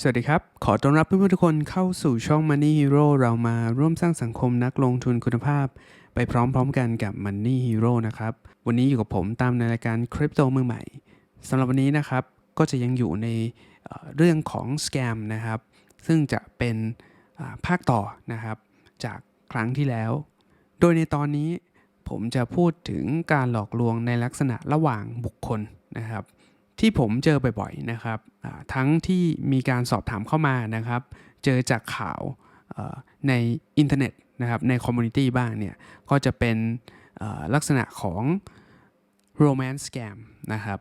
สวัสดีครับ ขอต้อนรับเพื่อนๆทุกคนเข้าสู่ช่อง Money Hero เรามาร่วมสร้างสังคมนักลงทุนคุณภาพ ไปพร้อมๆกันกับ Money Hero นะครับ วันนี้อยู่กับผมตามในรายการคริปโตมือใหม่สำหรับวันนี้นะครับ ก็จะยังอยู่ในเรื่องของ scam นะครับ ซึ่งจะเป็นภาคต่อนะครับ จากครั้งที่แล้ว โดยในตอนนี้ผมจะพูดถึงการหลอกลวงในลักษณะระหว่างบุคคลนะครับ ที่ผมเจอบ่อยๆนะครับทั้งที่มีการสอบถามเข้ามานะครับ เจอจากข่าวในอินเทอร์เน็ตนะครับในคอมมูนิตี้บ้างเนี่ยก็จะเป็นลักษณะของ romance scam นะครับ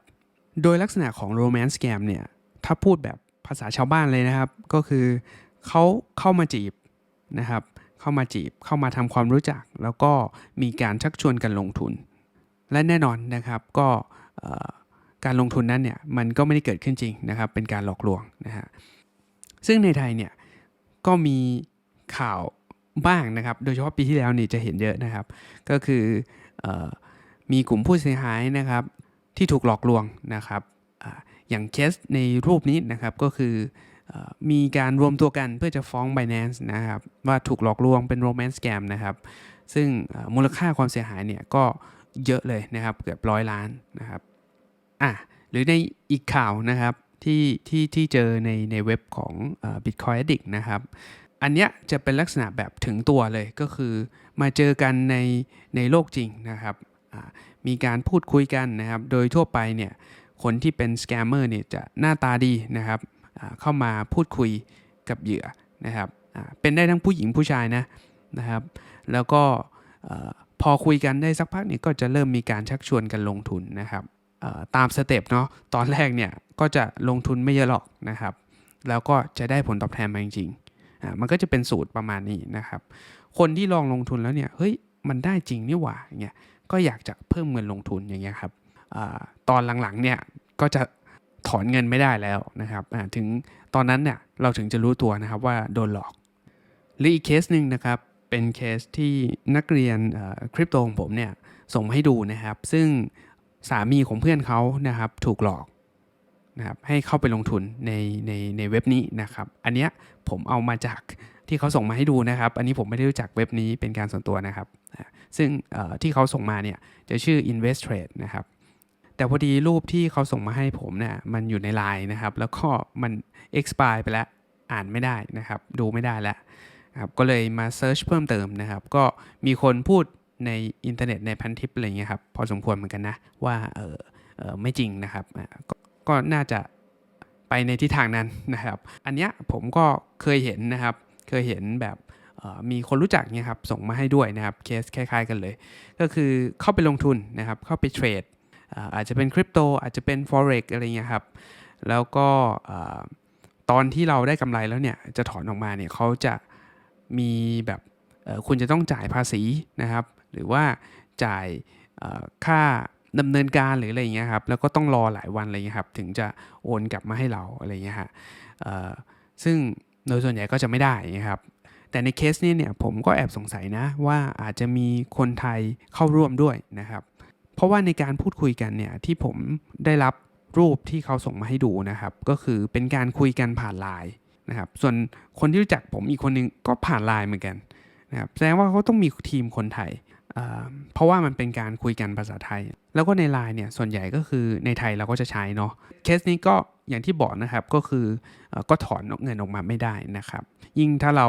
โดยลักษณะของ romance scam เนี่ยถ้าพูดแบบภาษาชาวบ้านเลยนะครับ ก็คือเขาเข้ามาจีบนะครับ เข้ามาจีบเข้ามาทำความรู้จัก แล้วก็มีการชักชวนกันลงทุน และแน่นอนนะครับก็ การลงทุนนั้นเนี่ยมันก็ไม่ได้เกิดขึ้นจริงนะครับ เป็นการหลอกลวงนะฮะซึ่งในไทยเนี่ยก็มีข่าวบ้างนะครับ โดยเฉพาะปีที่แล้วนี่จะเห็นเยอะนะครับ ก็คือออมีกลุ่มผู้เสียหายนะครับ ที่ถูกหลอกลวงนะครับออย่างเคสในรูปนี้นะครับก็คืออมีการรวมตัวกันเพื่อจะฟ้อง Binance นะครับ ว่าถูกหลอกลวงเป็น romance scam นะครับ ซึ่งมูลค่าความเสียหายเนี่ยก็เยอะเลยนะครับเกือบร้อยล้านนะครับ อะหรือในอีกข่าวนะครับที่ที่ที่เจอในในเว็บของ Bitcoin Addict นะครับ อันเนี้ยจะเป็นลักษณะแบบถึงตัวเลยก็คือมาเจอกันในในโลกจริงนะครับอ่ามีการพูดคุยกันนะครับ โดยทั่วไปเนี่ยคนที่เป็นสแกมเมอร์เนี่ยจะหน้าตาดีนะครับอ่าเข้ามาพูดคุยกับเหยื่อนะครับอ่าเป็นได้ทั้งผู้หญิงผู้ชายนะนะครับ แล้วก็อ่อพอคุยกันได้สักพักเนี่ยก็จะเริ่มมีการชักชวนกันลงทุนนะครับ ตามสเต็ปเนาะตอนแรกเนี่ยก็จะลงทุนไม่เยอะหรอกนะครับ แล้วก็จะได้ผลตอบแทนมาจริงๆอ่ามันก็จะเป็นสูตรประมาณนี้นะครับ คนที่ลองลงทุนแล้วเนี่ยเฮ้ยมันได้จริงนี่หว่าอย่างเงี้ยก็อยากจะเพิ่มเงินลงทุนอย่างเงี้ยครับอาตอนหลังๆเนี่ยก็จะถอนเงินไม่ได้แล้วนะครับอ่าถึงตอนนั้นเนี่ยเราถึงจะรู้ตัวนะครับว่าโดนหลอก หรืออีกเคสหนึ่งนะครับเป็นเคสที่นักเรียนคริปโตของผมเนี่ยส่งมาให้ดูนะครับ ซึ่ง สามีของเพื่อนเขานะครับถูกหลอกนะครับให้เข้าไปลงทุนในในในเว็บนี้นะครับ อันเนี้ยผมเอามาจากที่เขาส่งมาให้ดูนะครับ อันนี้ผมไม่ได้รู้จักเว็บนี้เป็นการส่วนตัวนะครับ ซึ่งที่เขาส่งมาเนี่ยจะชื่อ Invest Trade นะครับแต่พอดีรูปที่เขาส่งมาให้ผมเนี่ยมันอยู่ในไลน์นะครับ แล้วก็มัน expire ไปแล้วอ่านไม่ได้นะครับ ดูไม่ได้แล้วครับก็เลยมาเซิร์ชเพิ่มเติมนะครับ ก็มีคนพูด ในอินเทอร์เน็ตในพันทิปอะไรเงี้ยครับพอสมควรเหมือนกันนะว่าเออเออไม่จริงนะครับกก็น่าจะไปในทิศทางนั้นนะครับ อันเนี้ยผมก็เคยเห็นนะครับ เคยเห็นแบบมีคนรู้จักเนี่ยครับส่งมาให้ด้วยนะครับเคสคล้ายๆกันเลย ก็คือเข้าไปลงทุนนะครับ เข้าไปเทรดอาจจะเป็นคริปโตอาจจะเป็น forex อะไรเงี้ยครับ แล้วก็ตอนที่เราได้กำไรแล้วเนี่ยจะถอนออกมาเนี่ยเขาจะมีแบบคุณจะต้องจ่ายภาษีนะครับ หรือว่าจ่ายค่าดำเนินการหรืออะไรอย่างเงี้ยครับแล้วก็ต้องรอหลายวันอะไรเงี้ยครับถึงจะโอนกลับมาให้เราอะไรเงี้ยฮะซึ่งโดยส่วนใหญ่ก็จะไม่ได้นะครับแต่ในเคสนี้เนี่ยผมก็แอบสงสัยนะว่าอาจจะมีคนไทยเข้าร่วมด้วยนะครับ เพราะว่าในการพูดคุยกันเนี่ยที่ผมได้รับรูปที่เขาส่งมาให้ดูนะครับ ก็คือเป็นการคุยกันผ่านไลน์นะครับ ส่วนคนที่รู้จักผมอีกคนนึงก็ผ่านไลน์เหมือนกันนะครับแสดงว่าเขาต้องมีทีมคนไทย เพราะว่ามันเป็นการคุยกันภาษาไทย แล้วก็ในไลน์เนี่ยส่วนใหญ่ก็คือในไทยเราก็จะใช้เนาะเคสนี้ก็อย่างที่บอกนะครับก็คืออก็ถอนเงินออกมาไม่ได้นะครับ ยิ่งถ้าเรา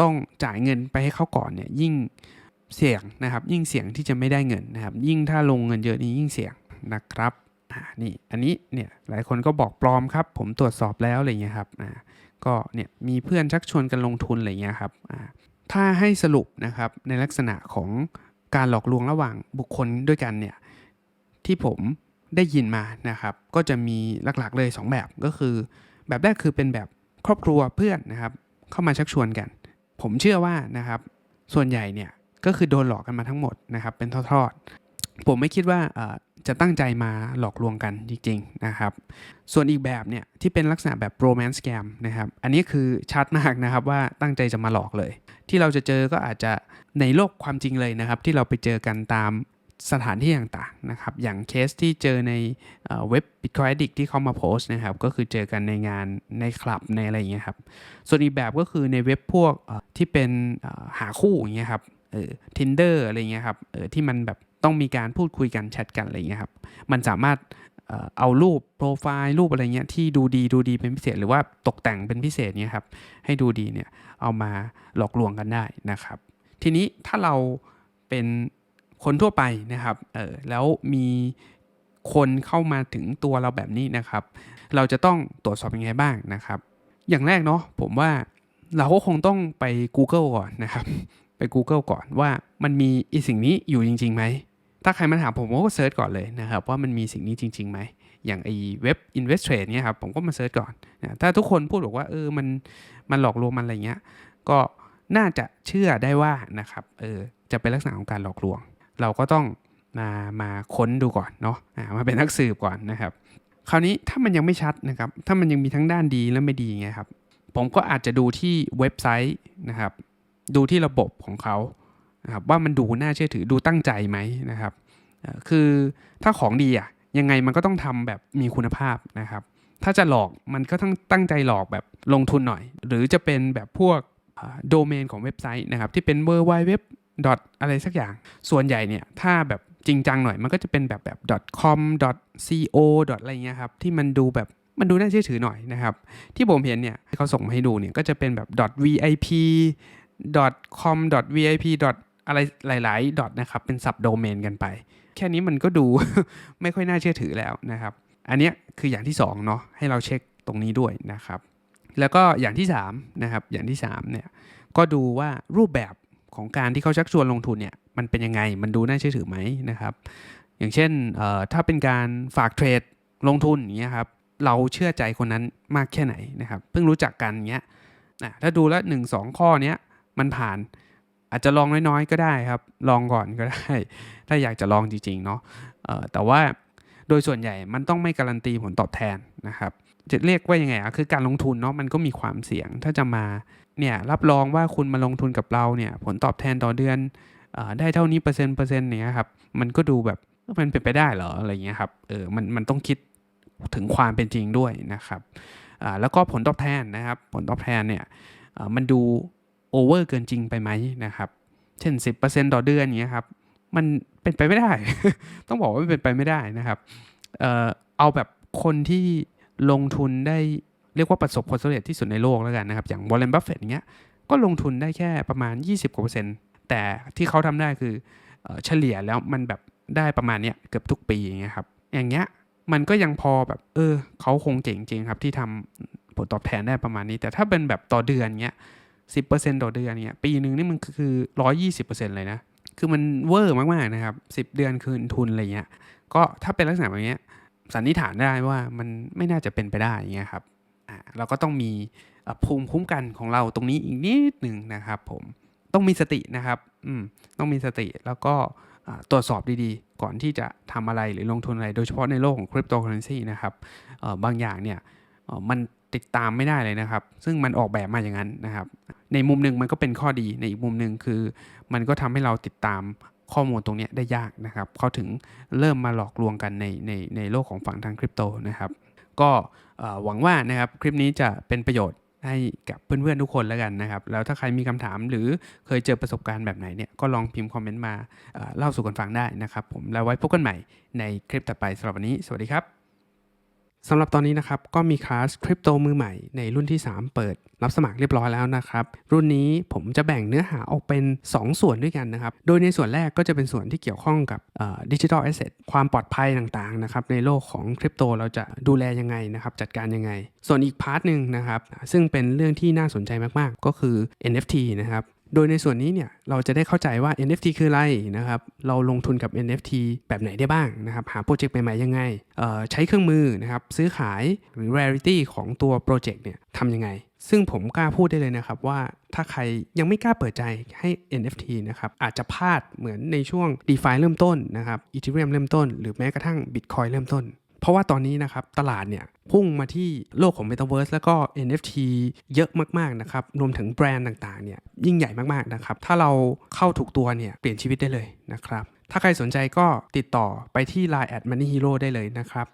ต้องจ่ายเงินไปให้เขาก่อนเนี่ยยิ่งเสี่ยงนะครับ ยิ่งเสี่ยงที่จะไม่ได้เงินนะครับ ยิ่งถ้าลงเงินเยอะนี่ยิ่งเสี่ยงนะครับนี่อันนี้เนี่ยหลายคนก็บอกปลอมครับ ผมตรวจสอบแล้วอะไรเงี้ยครับอ่าก็เนี่ยมีเพื่อนชักชวนกันลงทุนอะไรเงี้ยครับอ่าถ้าให้สรุปนะครับในลักษณะของ การหลอกลวงระหว่างบุคคลด้วยกันเนี่ยที่ผมได้ยินมานะครับ ก็จะมีหลักๆเลย 2 แบบก็คือ แบบแรกคือเป็นแบบครอบครัวเพื่อนนะครับ เข้ามาชักชวนกัน ผมเชื่อว่านะครับ ส่วนใหญ่เนี่ยก็คือโดนหลอกกันมาทั้งหมดนะครับ เป็นทอดๆผมไม่คิดว่า จะตั้งใจมาหลอกลวงกันจริงๆนะครับ ส่วนอีกแบบเนี่ยที่เป็นลักษณะแบบ romance scam นะครับ อันนี้คือชัดมากนะครับว่าตั้งใจจะมาหลอกเลย ที่เราจะเจอก็อาจจะในโลกความจริงเลยนะครับ ที่เราไปเจอกันตามสถานที่ต่างๆนะครับ อย่างเคสที่เจอในเเว็บ Bitcoin Addict ที่เขามาโพสต์นะครับ ก็คือเจอกันในงานในคลับในอะไรอย่างเงี้ยครับ ส่วนอีกแบบก็คือในเว็บพวกที่เป็นหาคู่อย่างเงี้ยครับเออ Tinder อะไรเงี้ยครับเออที่มันแบบ ต้องมีการพูดคุยกันแชทกันอะไรเงี้ยครับ มันสามารถเอารูปโปรไฟล์รูปอะไรเงี้ยที่ดูดีดูดีเป็นพิเศษ หรือว่าตกแต่งเป็นพิเศษเนี้ยครับให้ดูดีเนี่ยเอามาหลอกลวงกันได้นะครับ ทีนี้ถ้าเราเป็นคนทั่วไปนะครับเออแล้วมีคนเข้ามาถึงตัวเราแบบนี้นะครับ เราจะต้องตรวจสอบยังไงบ้างนะครับ อย่างแรกเนาะผมว่าเราก็คงต้องไป Google ก่อนนะครับ ไป Google ก่อนว่ามันมีอีสิ่งนี้อยู่จริงๆไหม ถ้าใครมาถามผมผมก็เซิร์ชก่อนเลยนะครับว่ามันมีสิ่งนี้จริงๆไหมอย่างไอ้เว็บ Invest Trade เนี่ยครับผมก็มาเซิร์ชก่อนนะถ้าทุกคนพูดบอกว่าเออมันมันหลอกลวงมันอะไรเงี้ยก็น่าจะเชื่อได้ว่านะครับเออจะเป็นลักษณะของการหลอกลวง เราก็ต้องมามาค้นดูก่อนเนาะมาเป็นนักสืบก่อนนะครับ คราวนี้ถ้ามันยังไม่ชัดนะครับถ้ามันยังมีทั้งด้านดีและไม่ดีไงครับผมก็อาจจะดูที่เว็บไซต์นะครับดูที่ระบบของเขา นะครับว่ามันดูน่าเชื่อถือดูตั้งใจไหมนะครับคือถ้าของดีอะยังไงมันก็ต้องทำแบบมีคุณภาพนะครับ ถ้าจะหลอกมันก็ต้องตั้งใจหลอกแบบลงทุนหน่อย หรือจะเป็นแบบพวกโดเมนของเว็บไซต์นะครับที่เป็น w w w อะไรสักอย่าง ส่วนใหญ่เนี่ยถ้าแบบจริงจังหน่อยมันก็จะเป็นแบบแบบ .com .co อะไรเงี้ยครับที่มันดูแบบมันดูน่าเชื่อถือหน่อยนะครับ ที่ผมเห็นเนี่ยเขาส่งมาให้ดูเนี่ยก็จะเป็นแบบ .vip .com .vip อะไรหลายๆนะครับเป็นสับโดเมนกันไป แค่นี้มันก็ดู ไม่ค่อยน่าเชื่อถือแล้วนะครับ อันนี้คืออย่างที่2เนาะให้เราเช็คตรงนี้ด้วยนะครับ แล้วก็อย่างที่3นะครับอย่างที่3เนี่ยก็ดูว่ารูปแบบของการที่เขาชักชวนลงทุนเนี่ยมันเป็นยังไงมันดูน่าเชื่อถือไหมนะครับ อย่างเช่นถ้าเป็นการฝากเทรดลงทุนอย่างเงี้ยครับเราเชื่อใจคนนั้นมากแค่ไหนนะครับ เพิ่งรู้จักกันเงี้ยอะถ้าดูแล้วหนึ่งสองข้อเนี้ยมันผ่าน อาจจะลองน้อยๆก็ได้ครับ ลองก่อนก็ได้ ถ้าอยากจะลองจริงๆเนาะแต่ว่าโดยส่วนใหญ่มันต้องไม่การันตีผลตอบแทนนะครับ จะเรียกว่ายังไงอะคือการลงทุนเนาะมันก็มีความเสี่ยง ถ้าจะมาเนี่ยรับรองว่าคุณมาลงทุนกับเราเนี่ยผลตอบแทนต่อเดือนอได้เท่านี้เปอร์เซ็นต์เปอร์เซ็นต์เนี่ยครับมันก็ดูแบบมันเป็นไปได้เหรออะไรเงี้ยครับเออมันมันต้องคิดถึงความเป็นจริงด้วยนะครับแล้วก็ผลตอบแทนนะครับ ผลตอบแทนเนี่ยมันดู โอเวอร์เกินจริงไปไหมนะครับ เช่น 10%ต่อเดือนอย่างเงี้ยครับ มันเป็นไปไม่ได้ ต้องบอกว่าเป็นไปไม่ได้นะครับเอ่อเอาแบบคนที่ลงทุนได้เรียกว่าประสบผลสำเร็จที่สุดในโลกแล้วกันนะครับ อย่างวอลเลนบัฟเฟตอย่างเงี้ยก็ลงทุนได้แค่ประมาณ 20กว่าเปอร์เซ็นต์แต่ที่เขาทำได้คือเอเฉลี่ยแล้วมันแบบได้ประมาณเนี้ยเกือบทุกปีอย่างเงี้ยครับ อย่างเงี้ยมันก็ยังพอแบบเออเขาคงเจ๋งจริงครับที่ทำผลตอบแทนได้ประมาณนี้ แต่ถ้าเป็นแบบต่อเดือนเงี้ย สิบเปอร์เซ็นต่อเดือนเนี่ยปีหนึ่งนี่มันคือร้อยยี่สิบเปอร์เซ็นเลยนะ คือมันเวอร์มากๆนะครับสิบเดือนคืนทุนอะไรเงี้ยก็ถ้าเป็นลักษณะแบบนี้สันนิษฐานได้ว่ามันไม่น่าจะเป็นไปได้อย่างเงี้ยครับอ่าเราก็ต้องมีภูมิคุ้มกันของเราตรงนี้อีกนิดหนึ่งนะครับผมต้องมีสตินะครับอืมต้องมีสติแล้วก็ตรวจสอบดีๆ ก่อนที่จะทำอะไรหรือลงทุนอะไร โดยเฉพาะในโลกของคริปโตเคอเรนซีนะครับบางอย่างเนี่ยมัน ติดตามไม่ได้เลยนะครับ ซึ่งมันออกแบบมาอย่างนั้นนะครับ ในมุมหนึ่งมันก็เป็นข้อดีในอีกมุมหนึ่งคือ มันก็ทำให้เราติดตามข้อมูลตรงนี้ได้ยากนะครับเขาถึงเริ่มมาหลอกลวงกันในในในโลกของฝั่งทางคริปโตนะครับ ก็หวังว่านะครับคลิปนี้จะเป็นประโยชน์ให้กับเพื่อนๆทุกคนแล้วกันนะครับ แล้วถ้าใครมีคำถามหรือเคยเจอประสบการณ์แบบไหนเนี่ยก็ลองพิมพ์คอมเมนต์มาเล่าสู่กันฟังได้นะครับ ผมแล้วไว้พบกันใหม่ในคลิปต่อไปสำหรับวันนี้ สวัสดีครับ สำหรับตอนนี้นะครับก็มีคลาสคริปโตมือใหม่ในรุ่นที่ 3 เปิด รับสมัครเรียบร้อยแล้วนะครับ รุ่นนี้ผมจะแบ่งเนื้อหาออกเป็น 2 ส่วนด้วยกันนะครับ โดยในส่วนแรกก็จะเป็นส่วนที่เกี่ยวข้องกับดิจิทัลแอสเซทความปลอดภัยต่างๆนะครับในโลกของคริปโตเราจะดูแลยังไงนะครับ จัดการยังไง ส่วนอีกพาร์ทหนึ่งนะครับ ซึ่งเป็นเรื่องที่น่าสนใจมากๆ ก็คือ NFT นะครับ โดยในส่วนนี้เนี่ยเราจะได้เข้าใจว่า NFT คืออะไรนะครับเราลงทุนกับ NFT แบบไหนได้บ้างนะครับหาโปรเจกต์ใหม่ๆยังไงใช้เครื่องมือนะครับซื้อขายหรือ rarity ของตัวโปรเจกต์เนี่ยทำยังไง ซึ่งผมกล้าพูดได้เลยนะครับว่าถ้าใครยังไม่กล้าเปิดใจให้ NFT นะครับอาจจะพลาดเหมือนในช่วง DeFi เริ่มต้นนะครับ Ethereum เริ่มต้น หรือแม้กระทั่ง Bitcoin เริ่มต้น เพราะว่าตอนนี้นะครับตลาดเนี่ยพุ่งมาที่โลกของ Metaverse แล้วก็ NFT เยอะมากๆนะครับ รวมถึงแบรนด์ต่างๆเนี่ยยิ่งใหญ่มากๆนะครับ ถ้าเราเข้าถูกตัวเนี่ยเปลี่ยนชีวิตได้เลยนะครับ ถ้าใครสนใจก็ติดต่อไปที่ Line at Money Hero ได้เลยนะครับ